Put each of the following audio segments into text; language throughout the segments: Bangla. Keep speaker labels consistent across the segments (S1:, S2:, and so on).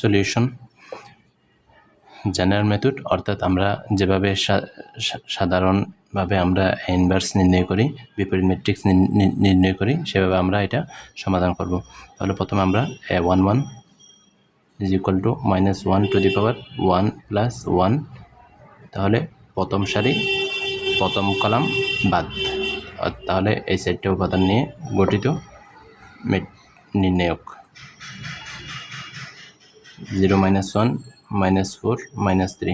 S1: সলিউশন জেনারেল মেথড অর্থাৎ আমরা যেভাবে সাধারণভাবে আমরা ইনভার্স নির্ণয় করি, বিপরীত ম্যাট্রিক্স নির্ণয় করি, সেভাবে আমরা এটা সমাধান করব। তাহলে প্রথমে আমরা, a one one is equal to minus one to the power one plus one তাহলে প্রথম সারি, প্রথম কলাম বাদ। তাহলে এই চারটে উপাদান নিয়ে গঠিত নির্ণায়ক। Zero minus one minus four minus three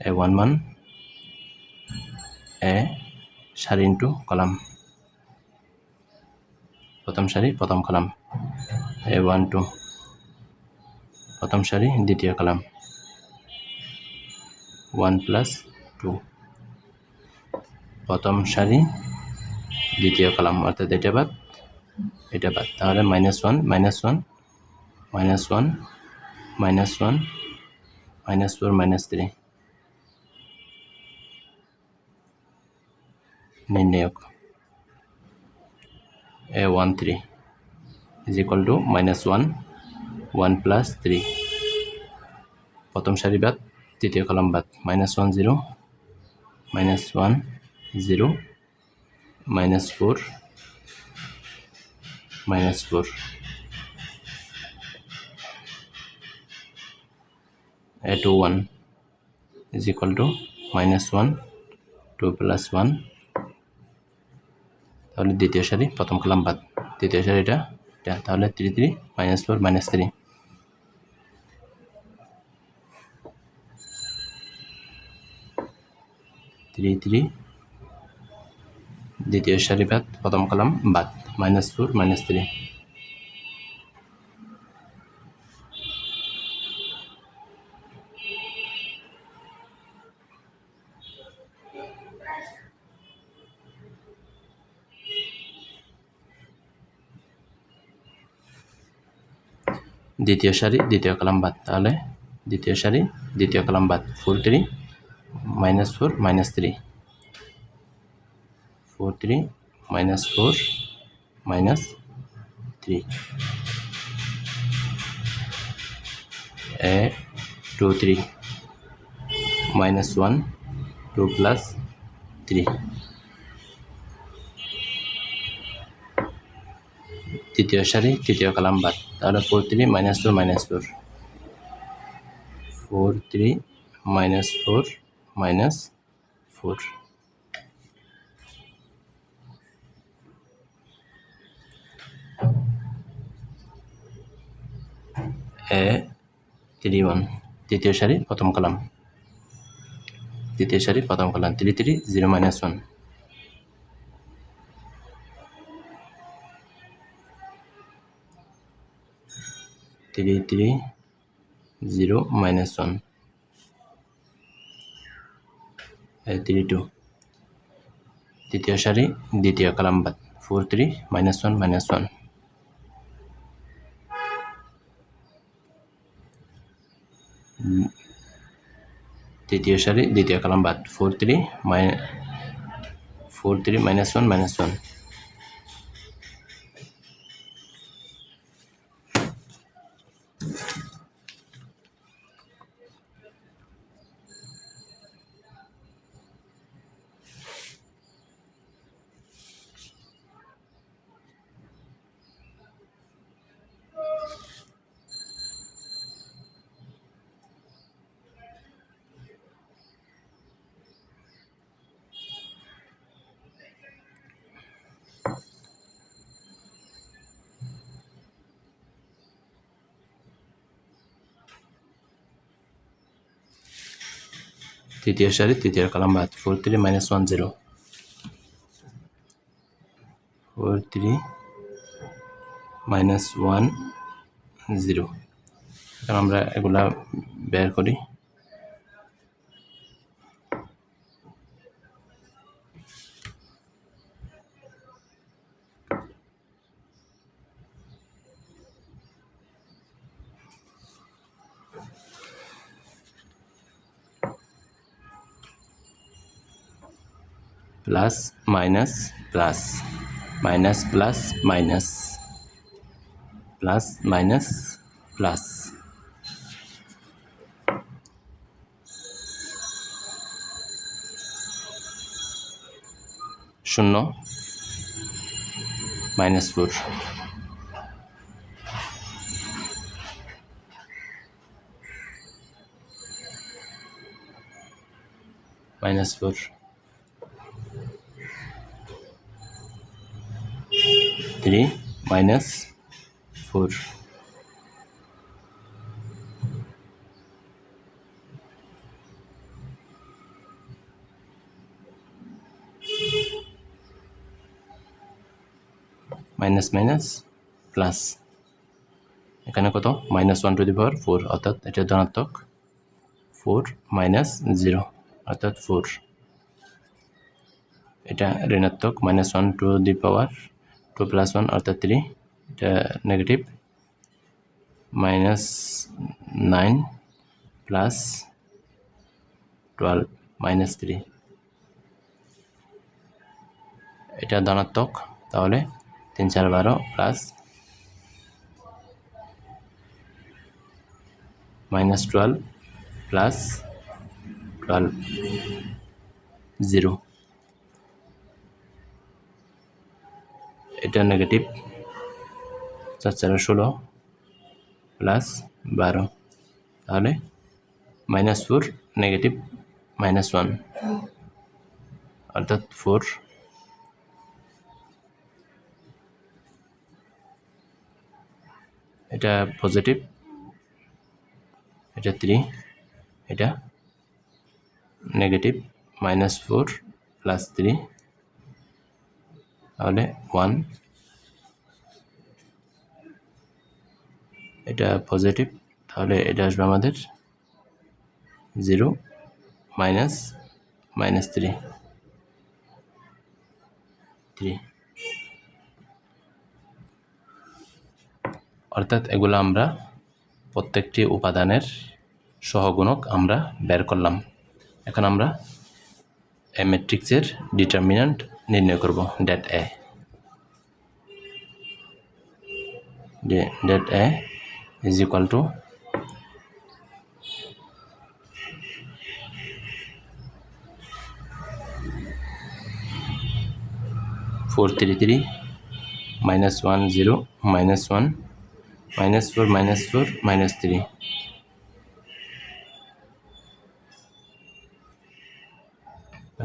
S1: a one one এ সারি ইন্টু কলাম। প্রথম সারি, প্রথম কলাম। এ ওয়ান টু প্রথম সারি, দ্বিতীয় কলাম। ওয়ান প্লাস টু প্রথম সারি, দ্বিতীয় কলাম। অর্থাৎ এটা বাদ এটা বাদ। তাহলে minus one minus one minus one minus one minus four minus three নির্ণায়ক a one three is equal to minus one one plus three প্রথম সারি বাদ, তৃতীয় কলাম বাদ। Minus one zero minus one zero minus four minus a to 1 is equal to minus 1 2 plus 1 তাহলে দ্বিতীয় সারি, প্রথম কলাম বাদ। তৃতীয় সারিটা এটা তাহলে three three minus four minus three three three দ্বিতীয় সারি বাদ, প্রথম কলাম বাদ মাইনাস ফোর মাইনাস থ্রি দ্বিতীয় সারি, দ্বিতীয় কলাম বাদ তাহলে দ্বিতীয় সারি, দ্বিতীয় কলাম বাদ four three minus four minus three four three minus four minus three a two three minus one two plus three তৃতীয় সারি তৃতীয় কলাম বাদ। তাহলে four three minus four minus four four three minus four minus four a three one তৃতীয় সারি প্রথম কলাম। তৃতীয় সারি প্রথম column. Three three zero minus one three three zero minus one three two তৃতীয় সারি, দ্বিতীয় কলাম বাদ। Four three minus one minus one তৃতীয় সারি, দ্বিতীয় কলাম বাদ। Four three my four three minus one minus one তৃতীয় সারি তৃতীয় কলাম বাদ। Four three minus one zero four three minus one zero এখন আমরা এগুলা বের করি। Plus minus plus minus plus minus plus minus plus শূন্য minus four minus four three minus four minus minus plus এখানে কত? Minus one to the power four অর্থাৎ এটা ধনাত্মক। ফোর মাইনাস জিরো অর্থাৎ ফোর এটা ঋণাত্মক minus one to the power two plus one অর্থাৎ থ্রি, এটা negative minus nine plus twelve minus three এটা ধনাত্মক, তাহলে তিন চার বারো plus minus twelve plus twelve zero এটা নেগেটিভ চার চার ষোলো প্লাস বারো। তাহলে minus four negative minus one অর্থাৎ ফোর এটা পজিটিভ এটা থ্রি এটা negative minus four plus three তাহলে ওয়ান এটা পজিটিভ তাহলে এটা আসবে আমাদের zero minus minus three three অর্থাৎ এগুলো আমরা প্রত্যেকটি উপাদানের সহগুণক আমরা বের করলাম। এখন আমরা এ ম্যাট্রিক্সের ডিটারমিন্যান্ট নির্ণয় করব det A det A is equal to four three three minus one zero minus one minus four minus four minus three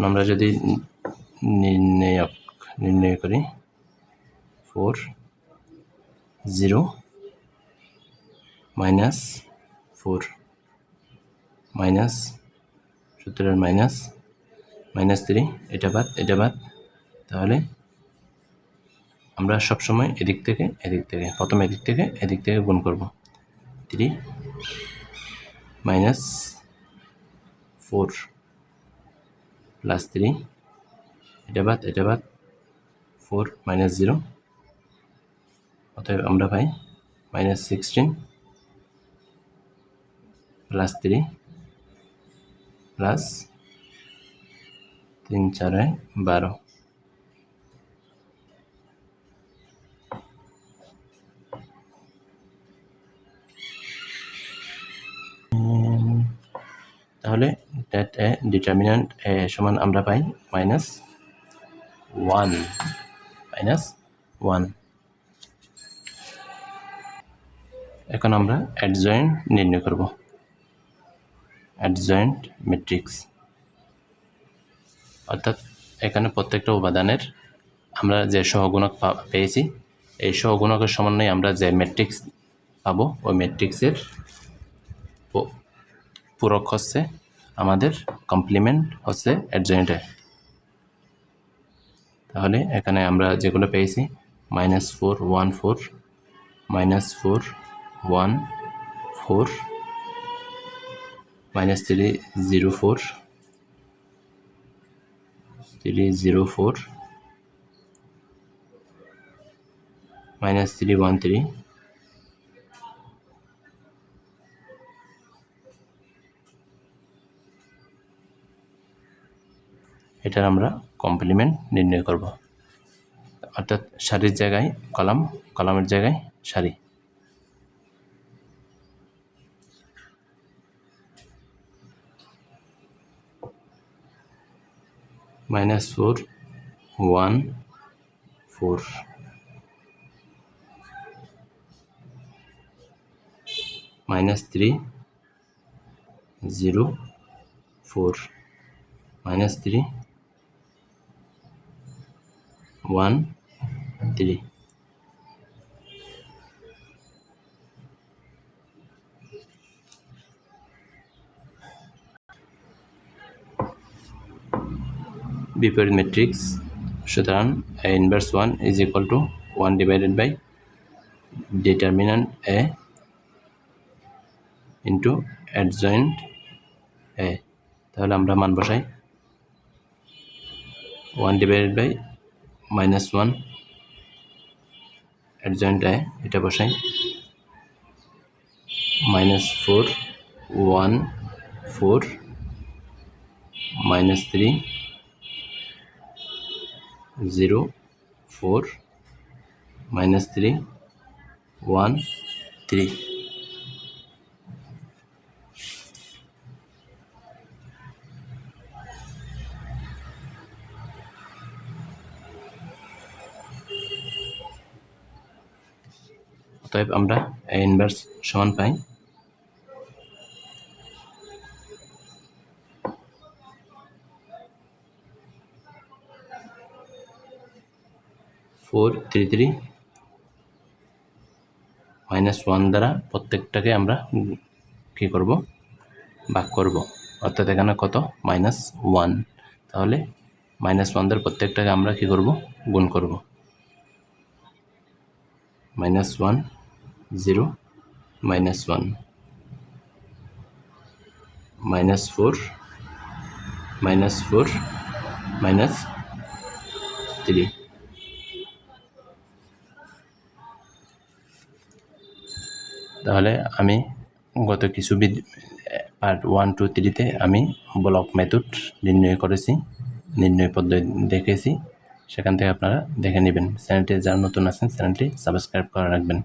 S1: আমরা যদি নির্ণয়ক নির্ণয় করি four zero minus four minus সূত্রের মাইনাস মাইনাস থ্রি এটা বাদ এটা বাদ, তাহলে আমরা সবসময় এদিক থেকে এদিক থেকে, প্রথম এদিক থেকে এদিক থেকে গুণ করব। Three minus four plus three এটা বাদ এটা বাদ ফোর মাইনাস জিরো অতএব আমরা পাই minus sixteen plus three plus তিন চারে বারো। ডেট এ ডিটারমিন্যান্ট এ সমান আমরা পাই মাইনাস ওয়ান মাইনাস ওয়ান এখন আমরা অ্যাডজয়েন্ট নির্ণয় করব। অ্যাডজয়েন্ট ম্যাট্রিক্স অর্থাৎ এখানে প্রত্যেকটা উপাদানের আমরা যে সহগুণক পেয়েছি, এই সহগুণকের সমন্বয়ে আমরা যে ম্যাট্রিক্স পাবো, ওই ম্যাট্রিক্সের পূরক হচ্ছে আমাদের কমপ্লিমেন্ট হচ্ছে অ্যাডজয়েন্টে তাহলে এখানে আমরা যেগুলো পেয়েছি minus four one four minus four one four minus three zero four three zero four minus three one three এটার আমরা কমপ্লিমেন্ট নির্ণয় করব। অর্থাৎ সারির জায়গায় কলাম, কলামের জায়গায় সারি। Minus four, one, four. Minus three, zero, four. Minus three one three বিপরীত ম্যাট্রিক্স সুতরাং inverse one is equal to one divided by determinant A into adjoint A তাহলে আমরা মান বসাই। One divided by minus one adjoint A এটা বসাই। Minus four one four minus three zero four minus three one three অতএব আমরা ইনভার্স সমান পাই। Four three three minus one দ্বারা প্রত্যেকটাকে আমরা কী করব? ভাগ করব। অর্থাৎ এখানে কত? মাইনাস ওয়ান তাহলে মাইনাস ওয়ান দ্বারা প্রত্যেকটাকে আমরা কি করব? গুণ করব। Minus one zero minus one minus four minus four minus three তাহলে আমি গত কিছু পার্ট ওয়ান টু থ্রিতে আমি ব্লক মেথড নির্ণয় করেছি, নির্ণয় পদ্ধতি দেখেছি। সেখান থেকে আপনারা দেখে নেবেন। চ্যানেলটি যারা নতুন আছেন চ্যানেলটি সাবস্ক্রাইব করে রাখবেন।